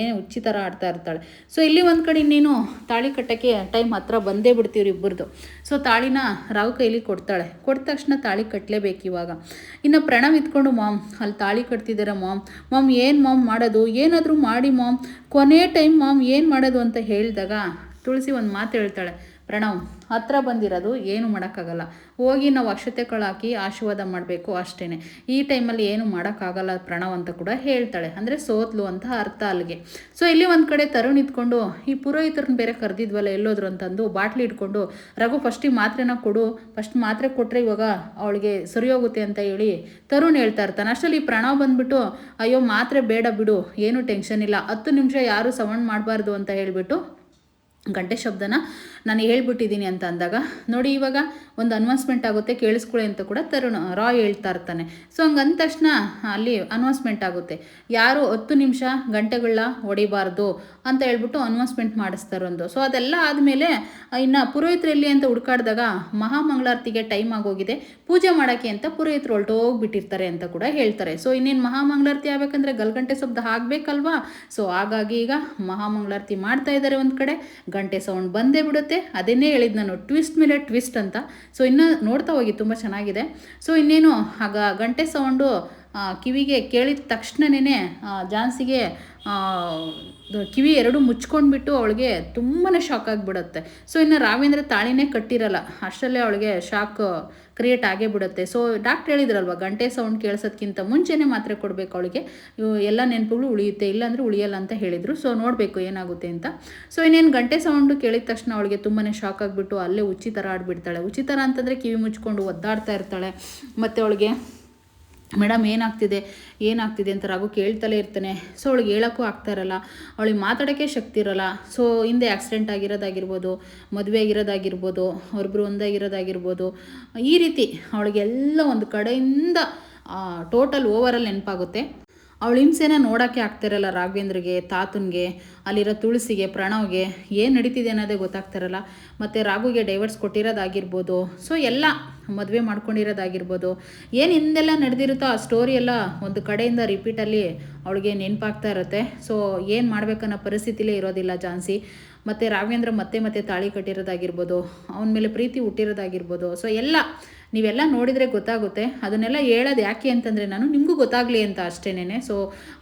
ಏನು ಹುಚ್ಚಿ ಥರ ಆಡ್ತಾ ಇರ್ತಾಳೆ. ಸೊ ಇಲ್ಲಿ ಒಂದು ಕಡೆ ನೀನು ತಾಳಿ ಕಟ್ಟೋಕ್ಕೆ ಟೈಮ್ ಹತ್ರ ಬಂದೇ ಬಿಡ್ತೀವ್ರಿ ಇಬ್ಬರದು. ಸೊ ತಾಳಿನ ರಾವ್ ಕೈಲಿ ಕೊಡ್ತಾಳೆ. ಕೊಟ್ಟ ತಕ್ಷಣ ತಾಳಿ ಕಟ್ಟಲೇಬೇಕು ಇವಾಗ. ಇನ್ನು ಪ್ರಣವ್ ಇತ್ಕೊಂಡು ಮಾಮ್, ಅಲ್ಲಿ ತಾಳಿ ಕಟ್ತಿದ್ದೀರಾ ಮಾಮ್. ಮಾಮ್, ಏನು ಮಾಮ್ ಮಾಡೋದು? ಏನಾದರೂ ಮಾಡಿ ಮಾಮ್. ಕೊನೆ ಟೈಮ್ ಮಾಮ್ ಏನು ಮಾಡೋದು ಅಂತ ಹೇಳಿದಾಗ ತುಳಸಿ ಒಂದು ಮಾತು ಹೇಳ್ತಾಳೆ ಪ್ರಣವ್, ಹತ್ರ ಬಂದಿರೋದು ಏನು ಮಾಡೋಕ್ಕಾಗಲ್ಲ. ಹೋಗಿ ನಾವು ಅಕ್ಷತೆ ಹಾಕಿ ಆಶೀರ್ವಾದ ಮಾಡಬೇಕು ಅಷ್ಟೇ ಈ ಟೈಮಲ್ಲಿ ಏನು ಮಾಡೋಕ್ಕಾಗಲ್ಲ ಪ್ರಣವ್ ಅಂತ ಕೂಡ ಹೇಳ್ತಾಳೆ. ಅಂದರೆ ಸೋತ್ಲು ಅಂತ ಅರ್ಥ ಅಲ್ಲಿಗೆ. ಸೊ ಇಲ್ಲಿ ಒಂದು ಕಡೆ ತರುಣ್ ಇದ್ಕೊಂಡು ಈ ಪುರೋಹಿತರನ್ನ ಬೇರೆ ಕರೆದಿದ್ವಲ್ಲ ಎಲ್ಲೋದ್ರು ಅಂತಂದು ಬಾಟ್ಲಿ ಇಟ್ಕೊಂಡು ರಘು ಫಸ್ಟಿಗೆ ಮಾತ್ರೆನ ಕೊಡು. ಫಸ್ಟ್ ಮಾತ್ರೆ ಕೊಟ್ಟರೆ ಇವಾಗ ಅವಳಿಗೆ ಸರಿ ಹೋಗುತ್ತೆ ಅಂತ ಹೇಳಿ ತರುಣ್ ಹೇಳ್ತಾ ಇರ್ತಾನೆ. ಅಷ್ಟರಲ್ಲಿ ಪ್ರಣವ್ ಬಂದ್ಬಿಟ್ಟು, ಅಯ್ಯೋ, ಮಾತ್ರೆ ಬೇಡ ಬಿಡು. ಏನು ಟೆನ್ಷನ್ ಇಲ್ಲ. ಹತ್ತು ನಿಮಿಷ ಯಾರು ಸೌಂಡ್ ಮಾಡಬಾರ್ದು ಅಂತ ಹೇಳಿಬಿಟ್ಟು ಗಂಟೆ ಶಬ್ದನ ನಾನು ಹೇಳ್ಬಿಟ್ಟಿದ್ದೀನಿ ಅಂತ ಅಂದಾಗ, ನೋಡಿ ಇವಾಗ ಒಂದು ಅನೌನ್ಸ್ಮೆಂಟ್ ಆಗುತ್ತೆ ಕೇಳಿಸ್ಕೊಳ್ಳಿ ಅಂತ ಕೂಡ ತರುಣ್ ರಾಯ್ ಹೇಳ್ತಾ ಇರ್ತಾನೆ. ಸೊ ಹಂಗೆ ಅಂದ ತಕ್ಷಣ ಅಲ್ಲಿ ಅನೌನ್ಸ್ಮೆಂಟ್ ಆಗುತ್ತೆ. ಯಾರು ಹತ್ತು ನಿಮಿಷ ಗಂಟೆಗಳ ಹೊಡಿಬಾರ್ದು ಅಂತ ಹೇಳ್ಬಿಟ್ಟು ಅನೌನ್ಸ್ಮೆಂಟ್ ಮಾಡಿಸ್ತಾರೊಂದು ಸೊ ಅದೆಲ್ಲ ಆದಮೇಲೆ ಇನ್ನು ಪುರೋಹಿತರು ಎಲ್ಲಿ ಅಂತ ಹುಡ್ಕಾಡಿದಾಗ ಮಹಾಮಂಗಳಾರತಿಗೆ ಟೈಮ್ ಆಗೋಗಿದೆ, ಪೂಜೆ ಮಾಡೋಕ್ಕೆ ಅಂತ ಪುರೋಹಿತರು ಹೊರಟೋಗ್ಬಿಟ್ಟಿರ್ತಾರೆ ಅಂತ ಕೂಡ ಹೇಳ್ತಾರೆ. ಸೊ ಇನ್ನೇನು ಮಹಾಮಂಗಳಾರತಿ ಆಗಬೇಕಂದ್ರೆ ಗಲ್ಗಂಟೆ ಶಬ್ದ ಆಗಬೇಕಲ್ವಾ? ಸೊ ಹಾಗಾಗಿ ಈಗ ಮಹಾಮಂಗಳಾರತಿ ಮಾಡ್ತಾ ಇದ್ದಾರೆ ಒಂದು ಕಡೆ ಗಂಟೆ ಸೌಂಡ್ ಬಂದೇ ಬಿಡುತ್ತೆ. ಅದನ್ನೇ ಹೇಳಿದ್ ನಾನು ಟ್ವಿಸ್ಟ್ ಮೇಲೆ ಟ್ವಿಸ್ಟ್ ಅಂತ. ಸೊ ಇನ್ನೂ ನೋಡ್ತಾ ಹೋಗಿ, ತುಂಬ ಚೆನ್ನಾಗಿದೆ. ಸೊ ಇನ್ನೇನು? ಆಗ ಗಂಟೆ ಸೌಂಡು ಕಿವಿಗೆ ಕೇಳಿದ ತಕ್ಷಣನೇ ಜಾನ್ಸಿಗೆ ಕಿವಿ ಎರಡು ಮುಚ್ಕೊಂಡ್ಬಿಟ್ಟು ಅವಳಿಗೆ ತುಂಬಾ ಶಾಕ್ ಆಗಿಬಿಡುತ್ತೆ. ಸೊ ಇನ್ನು ರಾವೇಂದ್ರ ತಾಳಿನೇ ಕಟ್ಟಿರಲ್ಲ. ಅಷ್ಟರಲ್ಲೇ ಅವಳಿಗೆ ಶಾಕ್ ಕ್ರಿಯೇಟ್ ಆಗೇ ಬಿಡುತ್ತೆ ಸೊ ಡಾಕ್ಟ್ರ್ ಹೇಳಿದ್ರಲ್ವ, ಗಂಟೆ ಸೌಂಡ್ ಕೇಳಿಸೋದ್ಕಿಂತ ಮುಂಚೆನೇ ಮಾತ್ರೆ ಕೊಡಬೇಕು ಅವಳಿಗೆ. ಎಲ್ಲ ನೆನಪುಗಳು ಉಳಿಯುತ್ತೆ, ಇಲ್ಲಾಂದರೆ ಉಳಿಯಲ್ಲ ಅಂತ ಹೇಳಿದರು. ಸೊ ನೋಡಬೇಕು ಏನಾಗುತ್ತೆ ಅಂತ. ಸೊ ಇನ್ನೇನು ಗಂಟೆ ಸೌಂಡು ಕೇಳಿದ ತಕ್ಷಣ ಅವಳಿಗೆ ತುಂಬಾ ಶಾಕ್ ಆಗಿಬಿಟ್ಟು ಅಲ್ಲೇ ಉಚಿತರ ಆಡ್ಬಿಡ್ತಾಳೆ. ಥರ ಅಂತಂದರೆ ಕಿವಿ ಮುಚ್ಕೊಂಡು ಒದ್ದಾಡ್ತಾ ಇರ್ತಾಳೆ. ಮತ್ತು ಅವಳಿಗೆ ಮೇಡಮ್, ಏನಾಗ್ತಿದೆ? ಏನಾಗ್ತಿದೆ ಅಂತ ರಘು ಕೇಳ್ತಲೇ ಇರ್ತಾನೆ. ಸೊ, ಅವಳಿಗೆ ಹೇಳೋಕ್ಕೂ ಆಗ್ತಾ ಇರಲ್ಲ. ಅವಳಿಗೆ ಮಾತಾಡೋಕ್ಕೆ ಶಕ್ತಿ ಇರಲ್ಲ. ಸೊ, ಹಿಂದೆ ಆಕ್ಸಿಡೆಂಟ್ ಆಗಿರೋದಾಗಿರ್ಬೋದು, ಮದುವೆ ಆಗಿರೋದಾಗಿರ್ಬೋದು ಅವ್ರಿಬ್ರು ಒಂದಾಗಿರೋದಾಗಿರ್ಬೋದು ಈ ರೀತಿ ಅವಳಿಗೆಲ್ಲ ಒಂದು ಕಡೆಯಿಂದ ಟೋಟಲ್ ಓವರಲ್ಲಿ ನೆನಪಾಗುತ್ತೆ. ಅವಳ ಹಿಂಸೆನ ನೋಡೋಕ್ಕೆ ಆಗ್ತಿರಲ್ಲ ರಾಘವೇಂದ್ರಿಗೆ, ತಾತನ್ಗೆ, ಅಲ್ಲಿರೋ ತುಳಸಿಗೆ, ಪ್ರಣವ್ಗೆ ಏನು ನಡೀತಿದೆ ಅನ್ನೋದೇ ಗೊತ್ತಾಗ್ತಿರಲ್ಲ. ಮತ್ತು ರಾಘುಗೆ ಡೈವರ್ಸ್ ಕೊಟ್ಟಿರೋದಾಗಿರ್ಬೋದು ಸೊ ಎಲ್ಲ ಮದುವೆ ಮಾಡ್ಕೊಂಡಿರೋದಾಗಿರ್ಬೋದು, ಏನು ಹಿಂದೆಲ್ಲ ನಡೆದಿರುತ್ತೋ ಆ ಸ್ಟೋರಿ ಎಲ್ಲ ಒಂದು ಕಡೆಯಿಂದ ರಿಪೀಟಲ್ಲಿ ಅವಳಿಗೆ ನೆನಪಾಗ್ತಾ ಇರುತ್ತೆ. ಸೊ ಏನು ಮಾಡಬೇಕನ್ನೋ ಪರಿಸ್ಥಿತಿಲೇ ಇರೋದಿಲ್ಲ ಜಾನ್ಸಿ ಮತ್ತು ರಾಘವೇಂದ್ರ ಮತ್ತೆ ಮತ್ತೆ ತಾಳಿ ಕಟ್ಟಿರೋದಾಗಿರ್ಬೋದು, ಅವನ ಮೇಲೆ ಪ್ರೀತಿ ಹುಟ್ಟಿರೋದಾಗಿರ್ಬೋದು ಸೊ ಎಲ್ಲ ನೀವೆಲ್ಲ ನೋಡಿದರೆ ಗೊತ್ತಾಗುತ್ತೆ. ಅದನ್ನೆಲ್ಲ ಹೇಳೋದು ಯಾಕೆ ಅಂತಂದರೆ ನಾನು ನಿಮಗೂ ಗೊತ್ತಾಗಲಿ ಅಂತ ಅಷ್ಟೇನೆ ಸೊ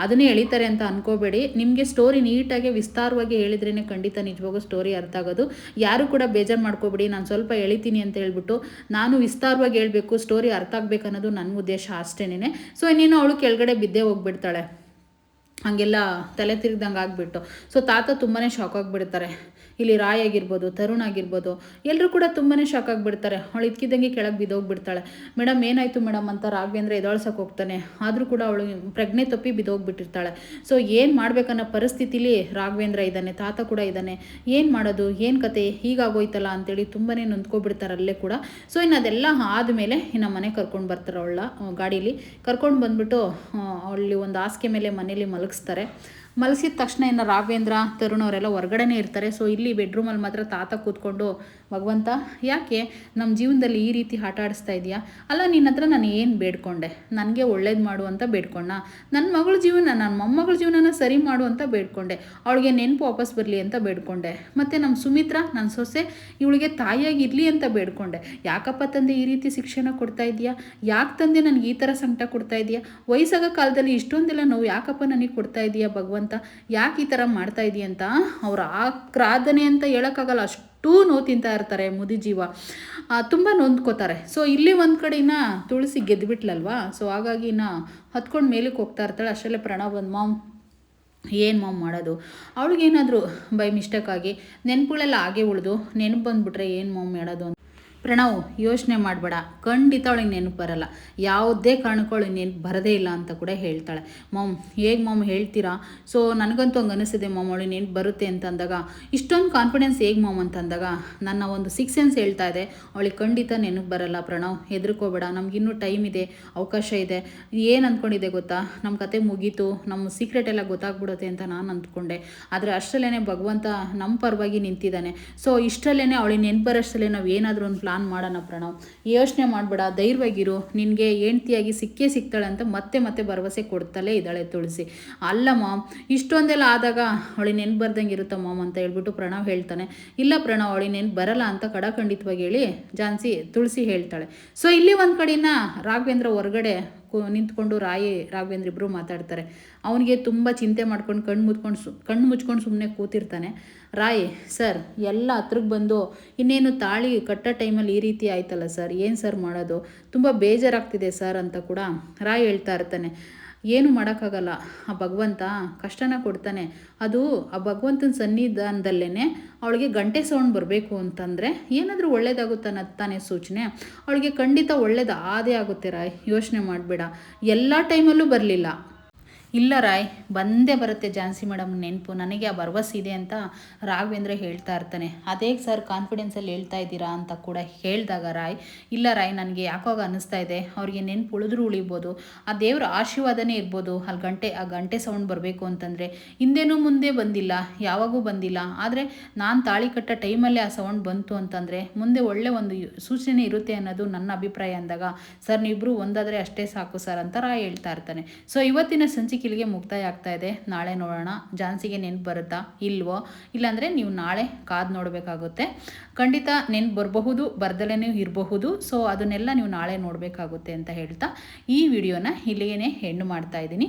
ಅದನ್ನೇ ಎಳಿತಾರೆ ಅಂತ ಅನ್ಕೋಬೇಡಿ. ನಿಮಗೆ ಸ್ಟೋರಿ ನೀಟಾಗಿ, ವಿಸ್ತಾರವಾಗಿ ಹೇಳಿದ್ರೇ ಖಂಡಿತ ನಿಜವಾಗೂ ಸ್ಟೋರಿ ಅರ್ಥ ಆಗೋದು. ಯಾರು ಕೂಡ ಬೇಜಾರು ಮಾಡ್ಕೋಬೇಡಿ. ನಾನು ಸ್ವಲ್ಪ ಎಳಿತೀನಿ ಅಂತ ಹೇಳ್ಬಿಟ್ಟು ನಾನು ವಿಸ್ತಾರವಾಗಿ ಹೇಳಬೇಕು ಸ್ಟೋರಿ ಅರ್ಥ ಆಗ್ಬೇಕು ಅನ್ನೋದು ನನ್ನ ಉದ್ದೇಶ ಅಷ್ಟೇನೆ ಸೊ ಇನ್ನೇನು ಅವಳು ಕೆಳಗಡೆ ಬಿದ್ದೇ ಹೋಗ್ಬಿಡ್ತಾಳೆ. ಹಾಗೆಲ್ಲ ತಲೆ ತಿರುಗ್ದಂಗೆ ಆಗಿಬಿಟ್ಟು. ಸೊ ತಾತ ತುಂಬಾ ಶಾಕ್ ಆಗಿಬಿಡ್ತಾರೆ. ಇಲ್ಲಿ ರಾಯ್ ಆಗಿರ್ಬೋದು, ತರುಣ್ ಆಗಿರ್ಬೋದು ಎಲ್ಲರೂ ಕೂಡ ತುಂಬಾ ಶಾಕ್ ಆಗಿಬಿಡ್ತಾರೆ. ಅವಳು ಇದ್ಕಿದ್ದಂಗೆ ಕೆಳಗೆ ಬಿದ್ದೋಗ್ಬಿಡ್ತಾಳೆ. ಮೇಡಮ್, ಏನಾಯಿತು ಮೇಡಮ್? ಅಂತ ರಾಘವೇಂದ್ರ ಎದೊಳ್ಸಕ್ಕೆ ಹೋಗ್ತಾನೆ. ಆದರೂ ಕೂಡ ಅವಳು ಪ್ರಜ್ಞೆ ತಪ್ಪಿ ಬಿದ್ದೋಗ್ಬಿಟ್ಟಿರ್ತಾಳೆ. ಸೊ ಏನು ಮಾಡ್ಬೇಕನ್ನೋ ಪರಿಸ್ಥಿತಿಲಿ ರಾಘವೇಂದ್ರ ಇದ್ದಾನೆ, ತಾತ ಕೂಡ ಇದ್ದಾನೆ. ಏನು ಮಾಡೋದು, ಏನು ಕತೆ, ಹೀಗಾಗೋಯ್ತಲ್ಲ ಅಂತೇಳಿ ತುಂಬಾ ನೊಂದ್ಕೊಬಿಡ್ತಾರೆ ಅಲ್ಲೇ ಕೂಡ. ಸೊ ಇನ್ನು ಅದೆಲ್ಲ ಆದಮೇಲೆ ಇನ್ನು ಮನೆ ಕರ್ಕೊಂಡು ಬರ್ತಾರೆ ಅವಳ ಗಾಡೀಲಿ. ಕರ್ಕೊಂಡು ಬಂದ್ಬಿಟ್ಟು ಅವಳಿ ಒಂದು ಹಾಸಿಗೆ ಮೇಲೆ ಮನೇಲಿ ಮಲಗಿಸ್ತಾರೆ. ಮಲಗಿಸಿದ ತಕ್ಷಣ ಇನ್ನು ರಾಘವೇಂದ್ರ, ತರುಣ್ ಅವರೆಲ್ಲ ಹೊರಗಡೆನೇ ಇರ್ತಾರೆ. ಸೊ ಇಲ್ಲಿ ಬೆಡ್ರೂಮಲ್ಲಿ ಮಾತ್ರ ತಾತ ಕೂತ್ಕೊಂಡು, ಭಗವಂತ, ಯಾಕೆ ನಮ್ಮ ಜೀವನದಲ್ಲಿ ಈ ರೀತಿ ಆಟ ಆಡಿಸ್ತಾ ಇದೆಯಾ? ಅಲ್ಲ, ನಿನ್ನ ಹತ್ರ ನಾನು ಏನು ಬೇಡ್ಕೊಂಡೆ? ನನಗೆ ಒಳ್ಳೇದು ಮಾಡು ಅಂತ ಬೇಡ್ಕೊಂಡ? ನನ್ನ ಮಗಳ ಜೀವನ ನನ್ನ ಮೊಮ್ಮಗಳ ಜೀವನನ ಸರಿ ಮಾಡು ಅಂತ ಬೇಡ್ಕೊಂಡೆ? ಅವಳಿಗೆ ನೆನಪು ವಾಪಸ್ ಬರಲಿ ಅಂತ ಬೇಡ್ಕೊಂಡೆ? ಮತ್ತು ನಮ್ಮ ಸುಮಿತ್ರ ನನ್ನ ಸೊಸೆ, ಇವಳಿಗೆ ತಾಯಿಯಾಗಿರಲಿ ಅಂತ ಬೇಡ್ಕೊಂಡೆ? ಯಾಕಪ್ಪ ತಂದೆ ಈ ರೀತಿ ಶಿಕ್ಷಣ ಕೊಡ್ತಾ ಇದೆಯಾ? ಯಾಕೆ ತಂದೆ ನನಗೆ ಈ ಥರ ಸಂಕಟ ಕೊಡ್ತಾ ಇದೆಯಾ? ವಯಸ್ಸಾಗ ಕಾಲದಲ್ಲಿ ಇಷ್ಟೊಂದೆಲ್ಲ ನೋವು ಯಾಕಪ್ಪ ನನಗೆ ಕೊಡ್ತಾ ಇದೆಯಾ ಭಗವಂತ? ಯಾಕೆ ಈ ಥರ ಮಾಡ್ತಾ ಇದೀ ಅಂತ ಅವ್ರು ಆಕ್ರಾಧನೆ ಅಂತ ಹೇಳೋಕ್ಕಾಗಲ್ಲ. ಅಷ್ಟು ನೋವು ತಿಂತಾ ಇರ್ತಾರೆ ಮುದಿ ಜೀವ. ತುಂಬ ನೊಂದ್ಕೋತಾರೆ. ಸೊ ಇಲ್ಲಿ ಒಂದು ಕಡೆ ತುಳಸಿ ಗೆದ್ದುಬಿಟ್ಲಲ್ವಾ ಸೊ ಹಾಗಾಗಿ ನಾ ಹತ್ಕೊಂಡು ಮೇಲಕ್ಕೆ ಹೋಗ್ತಾ ಇರ್ತಾಳೆ. ಅಷ್ಟರಲ್ಲೇ ಪ್ರಣವ್ ಒಂದು ಮಾಮ್, ಏನು ಮಾಮ್ ಮಾಡೋದು? ಅವಳಿಗೇನಾದರೂ ಬೈ ಮಿಸ್ಟೇಕ್ ಆಗಿ ನೆನಪುಗಳೆಲ್ಲ ಹಾಗೆ ಉಳಿದು ನೆನಪು ಬಂದುಬಿಟ್ರೆ ಏನು ಮಾಮ್ ಮಾಡೋದು ಅಂತ ಪ್ರಣವ್, ಯೋಚನೆ ಮಾಡಬೇಡ. ಖಂಡಿತ ಅವಳಿಗೆ ನೆನಪು ಬರಲ್ಲ. ಯಾವುದೇ ಕಾರಣಕ್ಕೂ ಅವಳಿಗೆ ನೆನಪು ಬರದೇ ಇಲ್ಲ ಅಂತ ಕೂಡ ಹೇಳ್ತಾಳೆ. ಮಾಮ್ ಹೇಗೆ ಮಾಮ್ ಹೇಳ್ತೀರಾ? ಸೊ ನನಗಂತೂ ಹಂಗೆ ಅನಿಸಿದೆ ಮಾಮ್ ಅವಳಿಗೆ ನೆನಪು ಬರುತ್ತೆ ಅಂತ ಅಂದಾಗ. ಇಷ್ಟೊಂದು ಕಾನ್ಫಿಡೆನ್ಸ್ ಹೇಗೆ ಮಾಮ್ ಅಂತಂದಾಗ ನನ್ನ ಒಂದು ಸಿಕ್ಸ್ ಸೆನ್ಸ್ ಹೇಳ್ತಾ ಇದೆ. ಅವಳಿಗೆ ಖಂಡಿತ ನೆನಪು ಬರಲ್ಲ ಪ್ರಣವ್. ಹೆದರ್ಕೋಬೇಡ. ನಮಗಿನ್ನೂ ಟೈಮ್ ಇದೆ, ಅವಕಾಶ ಇದೆ. ಏನು ಅಂದ್ಕೊಂಡಿದೆ ಗೊತ್ತಾ? ನಮ್ಮ ಕತೆ ಮುಗೀತು. ನಮ್ಮ ಸೀಕ್ರೆಟ್ ಎಲ್ಲ ಗೊತ್ತಾಗ್ಬಿಡುತ್ತೆ ಅಂತ ನಾನು ಅಂದ್ಕೊಂಡೆ. ಆದರೆ ಅಷ್ಟರಲ್ಲೇ ಭಗವಂತ ನಮ್ಮ ಪರವಾಗಿ ನಿಂತಿದ್ದಾನೆ. ಸೊ ಇಷ್ಟರಲ್ಲೇ ಅವಳಿಗೆ ನೆನಪು ಬರೋಷ್ಟರಲ್ಲೇ ನಾವು ಏನಾದರೂ ಒಂದು ಪ್ಲಾನ್ ಮಾಡೋಣ ಪ್ರಣವ್. ಯೋಚನೆ ಮಾಡಬೇಡ, ಧೈರ್ಯವಾಗಿರು. ನಿನಗೆ ಹೆಂಡ್ತಿಯಾಗಿ ಸಿಕ್ಕೇ ಸಿಗ್ತಾಳೆ ಅಂತ ಮತ್ತೆ ಮತ್ತೆ ಭರವಸೆ ಕೊಡ್ತಲೇ ಇದ್ದಾಳೆ ತುಳಸಿ. ಅಲ್ಲ ಮಾಮ್, ಇಷ್ಟೊಂದೆಲ್ಲ ಆದಾಗ ಅವಳಿ ನೆನ್ಪು ಬರ್ದಂಗೆ ಇರುತ್ತಾ ಮಾಮ್ ಅಂತ ಹೇಳ್ಬಿಟ್ಟು ಪ್ರಣವ್ ಹೇಳ್ತಾನೆ. ಇಲ್ಲ ಪ್ರಣವ್, ಅವಳಿ ನೆನ್ಪು ಬರಲ್ಲ ಅಂತ ಕಡಖಂಡಿತವಾಗಿ ಹೇಳಿ ಜಾನ್ಸಿ ತುಳಸಿ ಹೇಳ್ತಾಳೆ. ಸೊ ಇಲ್ಲಿ ಒಂದು ಕಡೆನ ರಾಘವೇಂದ್ರ ಹೊರಗಡೆ ನಿಂತ್ಕೊಂಡು ರಾಯೇ, ರಾಘವೇಂದ್ರ ಇಬ್ಬರು ಮಾತಾಡ್ತಾರೆ. ಅವನಿಗೆ ತುಂಬ ಚಿಂತೆ ಮಾಡ್ಕೊಂಡು ಕಣ್ಣು ಮುಚ್ಕೊಂಡು ಸು ಕಣ್ಣು ಮುಚ್ಕೊಂಡು ಸುಮ್ಮನೆ ಕೂತಿರ್ತಾನೆ. ರಾಯೇ, ಸರ್, ಎಲ್ಲ ಹತ್ರಕ್ಕೆ ಬಂದು ಇನ್ನೇನು ತಾಳಿ ಕಟ್ಟೋ ಟೈಮಲ್ಲಿ ಈ ರೀತಿ ಆಯ್ತಲ್ಲ ಸರ್? ಏನು ಸರ್ ಮಾಡೋದು? ತುಂಬ ಬೇಜಾರಾಗ್ತಿದೆ ಸರ್ ಅಂತ ಕೂಡ ರಾಯ್ ಹೇಳ್ತಾ ಇರ್ತಾನೆ. ಏನು ಮಾಡೋಕ್ಕಾಗಲ್ಲ. ಆ ಭಗವಂತ ಕಷ್ಟನ ಕೊಡ್ತಾನೆ. ಅದು ಆ ಭಗವಂತನ ಸನ್ನಿಧಾನದಲ್ಲೇ ಅವಳಿಗೆ ಗಂಟೆ ಸೌಂಡ್ ಬರಬೇಕು ಅಂತಂದರೆ ಏನಾದರೂ ಒಳ್ಳೇದಾಗುತ್ತೆ ಅನ್ನೋದು ತಾನೇ ಸೂಚನೆ. ಅವಳಿಗೆ ಖಂಡಿತ ಒಳ್ಳೇದು ಆದೇ ಆಗುತ್ತೆ ರಾಯ್. ಯೋಚನೆ ಮಾಡಬೇಡ. ಎಲ್ಲ ಟೈಮಲ್ಲೂ ಬರಲಿಲ್ಲ. ಇಲ್ಲ ರಾಯ್, ಬಂದೇ ಬರುತ್ತೆ ಝಾನ್ಸಿ ಮೇಡಮ್ ನೆನಪು. ನನಗೆ ಆ ಭರವಸೆ ಇದೆ ಅಂತ ರಾಘವೇಂದ್ರ ಹೇಳ್ತಾ ಇರ್ತಾನೆ. ಅದೇ ಸರ್ ಕಾನ್ಫಿಡೆನ್ಸಲ್ಲಿ ಹೇಳ್ತಾ ಇದ್ದೀರಾ ಅಂತ ಕೂಡ ಹೇಳಿದಾಗ ರಾಯ್, ಇಲ್ಲ ರಾಯ್, ನನಗೆ ಯಾಕೋಗ ಅನ್ನಿಸ್ತಾ ಇದೆ. ಅವ್ರಿಗೆ ನೆನಪು ಉಳಿದ್ರು ಉಳಿಬೋದು. ಆ ದೇವ್ರ ಆಶೀರ್ವಾದನೇ ಇರ್ಬೋದು. ಅಲ್ಲಿ ಗಂಟೆ, ಆ ಗಂಟೆ ಸೌಂಡ್ ಬರಬೇಕು ಅಂತಂದರೆ. ಹಿಂದೇನೂ ಮುಂದೆ ಬಂದಿಲ್ಲ, ಯಾವಾಗೂ ಬಂದಿಲ್ಲ. ಆದರೆ ನಾನು ತಾಳಿ ಕಟ್ಟ ಟೈಮಲ್ಲೇ ಆ ಸೌಂಡ್ ಬಂತು ಅಂತಂದರೆ, ಮುಂದೆ ಒಳ್ಳೆ ಒಂದು ಸೂಚನೆ ಇರುತ್ತೆ ಅನ್ನೋದು ನನ್ನ ಅಭಿಪ್ರಾಯ ಅಂದಾಗ, ಸರ್ ನೀವಿಬ್ಬರು ಒಂದಾದರೆ ಅಷ್ಟೇ ಸಾಕು ಸರ್ ಅಂತ ರಾಯ್ ಹೇಳ್ತಾ ಇರ್ತಾನೆ. ಸೊ ಇವತ್ತಿನ ಸಂಚಿಕೆ ಇಲ್ಲಿಗೆ ಮುಕ್ತಾಯ ಆಗ್ತಾ ಇದೆ. ನಾಳೆ ನೋಡೋಣ. ಜಾನ್ಸಿಗೆ ನೆನ್ಪು ಬರುತ್ತಾ? ಇಲ್ವೋ? ಇಲ್ಲಾಂದರೆ ನೀವು ನಾಳೆ ಕಾದು ನೋಡಬೇಕಾಗುತ್ತೆ. ಖಂಡಿತ ನೆನ್ಪು ಬರಬಹುದು ಬರ್ದಲೇ ಇರಬಹುದು. ಸೊ ಅದನ್ನೆಲ್ಲ ನೀವು ನಾಳೆ ನೋಡಬೇಕಾಗುತ್ತೆ ಅಂತ ಹೇಳ್ತಾ ಈ ವಿಡಿಯೋನ ಇಲ್ಲಿಗೇ ಹೆಣ್ಣು ಮಾಡ್ತಾ ಇದ್ದೀನಿ.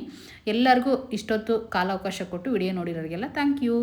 ಎಲ್ಲರಿಗೂ ಇಷ್ಟೊತ್ತು ಕಾಲಾವಕಾಶ ಕೊಟ್ಟು ವಿಡಿಯೋ ನೋಡಿರೋರಿಗೆಲ್ಲ ಥ್ಯಾಂಕ್ ಯು